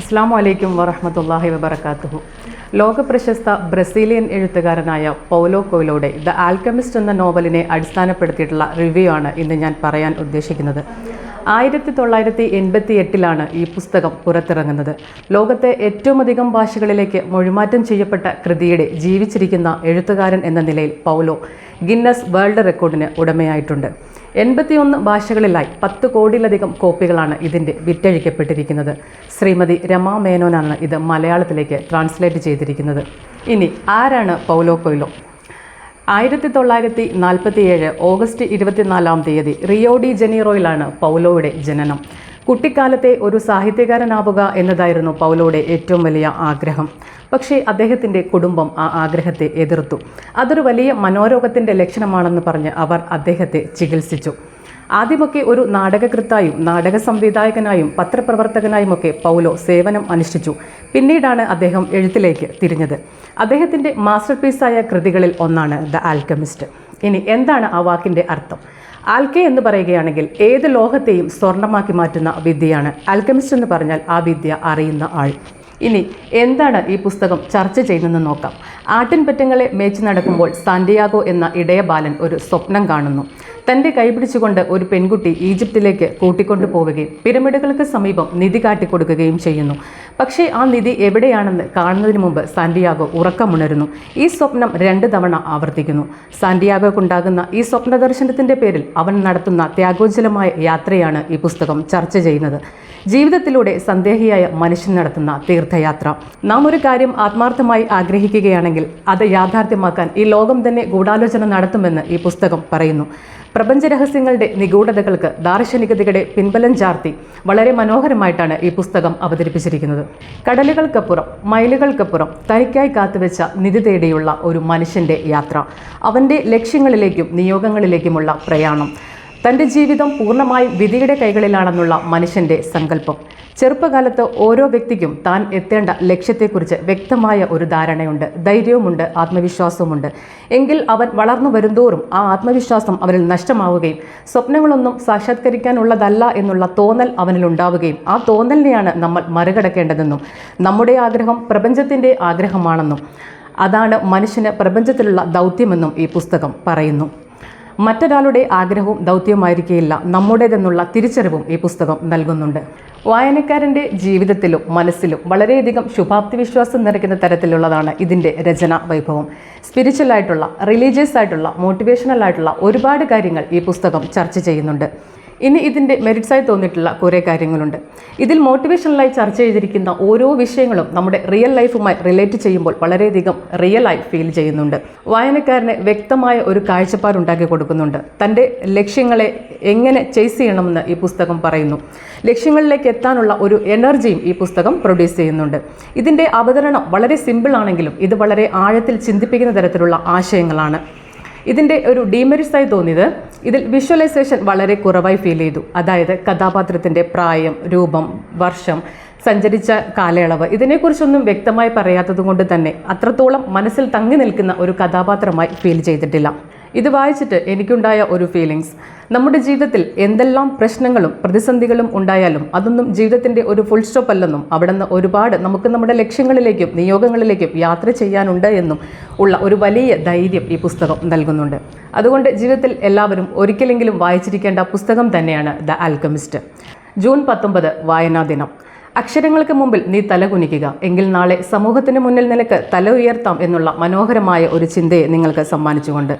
അസ്സാം വലൈക്കും വറഹമത്തല്ലാഹി വബർക്കാത്തുഹു ലോകപ്രശസ്ത ബ്രസീലിയൻ എഴുത്തുകാരനായ പൗലോ കോയിലോയുടെ ദ ആൽക്കമിസ്റ്റ് എന്ന നോവലിനെ അടിസ്ഥാനപ്പെടുത്തിയിട്ടുള്ള റിവ്യൂ ആണ് ഇന്ന് ഞാൻ പറയാൻ ഉദ്ദേശിക്കുന്നത്. ആയിരത്തി തൊള്ളായിരത്തി എൺപത്തി എട്ടിലാണ് ഈ പുസ്തകം പുറത്തിറങ്ങുന്നത്. ലോകത്തെ ഏറ്റവും അധികം ഭാഷകളിലേക്ക് മൊഴിമാറ്റം ചെയ്യപ്പെട്ട കൃതിയുടെ ജീവിച്ചിരിക്കുന്ന എഴുത്തുകാരൻ എന്ന നിലയിൽ പൗലോ ഗിന്നസ് വേൾഡ് റെക്കോർഡിന് ഉടമയായിട്ടുണ്ട്. എൺപത്തിയൊന്ന് ഭാഷകളിലായി പത്ത് കോടിയിലധികം കോപ്പികളാണ് ഇതിന്റെ വിറ്റഴിക്കപ്പെട്ടിരിക്കുന്നത്. ശ്രീമതി രമാ മേനോനാണ് ഇത് മലയാളത്തിലേക്ക് ട്രാൻസ്ലേറ്റ് ചെയ്തിരിക്കുന്നത്. ഇനി ആരാണ് പൗലോ കൊയ്ലോ? ആയിരത്തി തൊള്ളായിരത്തി നാൽപ്പത്തിയേഴ് ഓഗസ്റ്റ് ഇരുപത്തിനാലാം തീയതി റിയോ ഡി ജനീറോയിലാണ് പൗലോയുടെ ജനനം. കുട്ടിക്കാലത്തെ ഒരു സാഹിത്യകാരനാവുക എന്നതായിരുന്നു പൗലോയുടെ ഏറ്റവും വലിയ ആഗ്രഹം. പക്ഷേ അദ്ദേഹത്തിന്റെ കുടുംബം ആ ആഗ്രഹത്തെ എതിർത്തു. അതൊരു വലിയ മനോരോഗത്തിന്റെ ലക്ഷണമാണെന്ന് പറഞ്ഞ് അവർ അദ്ദേഹത്തെ ചികിത്സിച്ചു. ആദ്യമൊക്കെ ഒരു നാടകകൃത്തായും നാടക സംവിധായകനായും പത്രപ്രവർത്തകനായുമൊക്കെ പൗലോ സേവനം അനുഷ്ഠിച്ചു. പിന്നീടാണ് അദ്ദേഹം എഴുത്തിലേക്ക് തിരിഞ്ഞത്. അദ്ദേഹത്തിന്റെ മാസ്റ്റർ പീസായ കൃതികളിൽ ഒന്നാണ് ദ ആൽക്കമിസ്റ്റ്. ഇനി എന്താണ് ആ വാക്കിന്റെ അർത്ഥം? ആൽക്കെ എന്ന് പറയുകയാണെങ്കിൽ ഏത് ലോഹത്തെയും സ്വർണമാക്കി മാറ്റുന്ന വിദ്യയാണ്. ആൽക്കമിസ്റ്റ് എന്ന് പറഞ്ഞാൽ ആ വിദ്യ അറിയുന്ന ആൾ. ഇനി എന്താണ് ഈ പുസ്തകം ചർച്ച ചെയ്യുന്നതെന്ന് നോക്കാം. ആട്ടിൻപറ്റങ്ങളെ മേച്ച് നടക്കുമ്പോൾ സാന്റിയാഗോ എന്ന ഇടയ ബാലൻ ഒരു സ്വപ്നം കാണുന്നു. തന്റെ കൈപിടിച്ചുകൊണ്ട് ഒരു പെൺകുട്ടി ഈജിപ്തിലേക്ക് കൂട്ടിക്കൊണ്ടു പോവുകയും പിരമിഡുകൾക്ക് സമീപം നിധി കാട്ടിക്കൊടുക്കുകയും ചെയ്യുന്നു. പക്ഷേ ആ നിധി എവിടെയാണെന്ന് കാണുന്നതിന് മുമ്പ് സാന്റിയാഗോ ഉറക്കമുണരുന്നു. ഈ സ്വപ്നം രണ്ട് തവണ ആവർത്തിക്കുന്നു. സാന്റിയാഗോക്കുണ്ടാകുന്ന ഈ സ്വപ്ന ദർശനത്തിന്റെ പേരിൽ അവൻ നടത്തുന്ന ത്യാഗോജ്ജലമായ യാത്രയാണ് ഈ പുസ്തകം ചർച്ച ചെയ്യുന്നത്. ജീവിതത്തിലൂടെ സന്ദേഹിയായ മനുഷ്യൻ നടത്തുന്ന തീർത്ഥയാത്ര. നാം ഒരു കാര്യം ആത്മാർത്ഥമായി ആഗ്രഹിക്കുകയാണെങ്കിൽ അത് യാഥാർത്ഥ്യമാക്കാൻ ഈ ലോകം തന്നെ ഗൂഢാലോചന നടത്തുമെന്ന് ഈ പുസ്തകം പറയുന്നു. പ്രപഞ്ചരഹസ്യങ്ങളുടെ നിഗൂഢതകൾക്ക് ദാർശനികതയുടെ പിൻബലം ചാർത്തി വളരെ മനോഹരമായിട്ടാണ് ഈ പുസ്തകം അവതരിപ്പിച്ചിരിക്കുന്നത്. കടലുകൾക്കപ്പുറം മൈലുകൾക്കപ്പുറം തനിക്കായി കാത്തുവെച്ച നിധി തേടിയുള്ള ഒരു മനുഷ്യന്റെ യാത്ര അവന്റെ ലക്ഷ്യങ്ങളിലേക്കും നിയോഗങ്ങളിലേക്കുമുള്ള പ്രയാണം. തന്റെ ജീവിതം പൂർണമായും വിധിയുടെ കൈകളിലാണെന്നുള്ള മനുഷ്യന്റെ സങ്കല്പം. ചെറുപ്പകാലത്ത് ഓരോ വ്യക്തിക്കും താൻ എത്തേണ്ട ലക്ഷ്യത്തെക്കുറിച്ച് വ്യക്തമായ ഒരു ധാരണയുണ്ട്. ധൈര്യവുമുണ്ട് ആത്മവിശ്വാസവുമുണ്ട്. എങ്കിൽ അവൻ വളർന്നു വരുന്തോറും ആ ആത്മവിശ്വാസം അവനിൽ നഷ്ടമാവുകയും സ്വപ്നങ്ങളൊന്നും സാക്ഷാത്കരിക്കാനുള്ളതല്ല എന്നുള്ള തോന്നൽ അവനിൽ ഉണ്ടാവുകയും ആ തോന്നലിനെയാണ് നമ്മൾ മറികടക്കേണ്ടതെന്നും നമ്മുടെ ആഗ്രഹം പ്രപഞ്ചത്തിന്റെ ആഗ്രഹമാണെന്നും അതാണ് മനുഷ്യന് പ്രപഞ്ചത്തിലുള്ള ദൗത്യമെന്നും ഈ പുസ്തകം പറയുന്നു. മറ്റൊരാളുടെ ആഗ്രഹവും ദൗത്യവുമായിരിക്കില്ല നമ്മുടേതെന്നുള്ള തിരിച്ചറിവും ഈ പുസ്തകം നൽകുന്നുണ്ട്. വായനക്കാരന്റെ ജീവിതത്തിലും മനസ്സിലും വളരെയധികം ശുഭാപ്തി വിശ്വാസം നിറയ്ക്കുന്ന തരത്തിലുള്ളതാണ് ഇതിന്റെ രചന വൈഭവം. സ്പിരിച്വൽ ആയിട്ടുള്ള റിലീജിയസ് ആയിട്ടുള്ള മോട്ടിവേഷണൽ ആയിട്ടുള്ള ഒരുപാട് കാര്യങ്ങൾ ഈ പുസ്തകം ചർച്ച ചെയ്യുന്നുണ്ട്. ഇനി ഇതിന്റെ മെറിറ്റ്സായി തോന്നിയിട്ടുള്ള കുറേ കാര്യങ്ങളുണ്ട്. ഇതിൽ മോട്ടിവേഷണലായി ചർച്ച ചെയ്തിരിക്കുന്ന ഓരോ വിഷയങ്ങളും നമ്മുടെ റിയൽ ലൈഫുമായി റിലേറ്റ് ചെയ്യുമ്പോൾ വളരെയധികം റിയലായി ഫീൽ ചെയ്യുന്നുണ്ട്. വായനക്കാരന് വ്യക്തമായ ഒരു കാഴ്ചപ്പാടുണ്ടാക്കി കൊടുക്കുന്നുണ്ട്. തന്റെ ലക്ഷ്യങ്ങളെ എങ്ങനെ ചേസ് ചെയ്യണമെന്ന് ഈ പുസ്തകം പറയുന്നു. ലക്ഷ്യങ്ങളിലേക്ക് എത്താനുള്ള ഒരു എനർജിയും ഈ പുസ്തകം പ്രൊഡ്യൂസ് ചെയ്യുന്നുണ്ട്. ഇതിന്റെ അവതരണം വളരെ സിമ്പിൾ ആണെങ്കിലും ഇത് വളരെ ആഴത്തിൽ ചിന്തിപ്പിക്കുന്ന തരത്തിലുള്ള ആശയങ്ങളാണ്. ഇതിന്റെ ഒരു ഡീമെറിറ്റ്സായി തോന്നിയത് ഇതിൽ വിഷ്വലൈസേഷൻ വളരെ കുറവായി ഫീൽ ചെയ്തു. അതായത് കഥാപാത്രത്തിന്റെ പ്രായം രൂപം വർഷം സഞ്ചരിച്ച കാലയളവ് ഇതിനെക്കുറിച്ചൊന്നും വ്യക്തമായി പറയാത്തത് കൊണ്ട് തന്നെ അത്രത്തോളം മനസ്സിൽ തങ്ങി നിൽക്കുന്ന ഒരു കഥാപാത്രമായി ഫീൽ ചെയ്തിട്ടില്ല. ഇത് വായിച്ചിട്ട് എനിക്കുണ്ടായ ഒരു ഫീലിങ്സ് നമ്മുടെ ജീവിതത്തിൽ എന്തെല്ലാം പ്രശ്നങ്ങളും പ്രതിസന്ധികളും ഉണ്ടായാലും അതൊന്നും ജീവിതത്തിന്റെ ഒരു ഫുൾ സ്റ്റോപ്പ് അല്ലെന്നും അവിടെ നിന്ന് ഒരുപാട് നമുക്ക് നമ്മുടെ ലക്ഷ്യങ്ങളിലേക്കും നിയോഗങ്ങളിലേക്കും യാത്ര ചെയ്യാനുണ്ട് എന്നും ഉള്ള ഒരു വലിയ ധൈര്യം ഈ പുസ്തകം നൽകുന്നുണ്ട്. അതുകൊണ്ട് ജീവിതത്തിൽ എല്ലാവരും ഒരിക്കലെങ്കിലും വായിച്ചിരിക്കേണ്ട പുസ്തകം തന്നെയാണ് ദ ആൽക്കമിസ്റ്റ് ജൂൺ പത്തൊമ്പത് വായനാ ദിനം. അക്ഷരങ്ങൾക്ക് മുമ്പിൽ നീ തലകുനിക്കുക എങ്കിൽ നാളെ സമൂഹത്തിന് മുന്നിൽ നിനക്ക് തല ഉയർത്താം എന്നുള്ള മനോഹരമായ ഒരു ചിന്തയെ നിങ്ങൾക്ക് സമ്മാനിച്ചുകൊണ്ട്.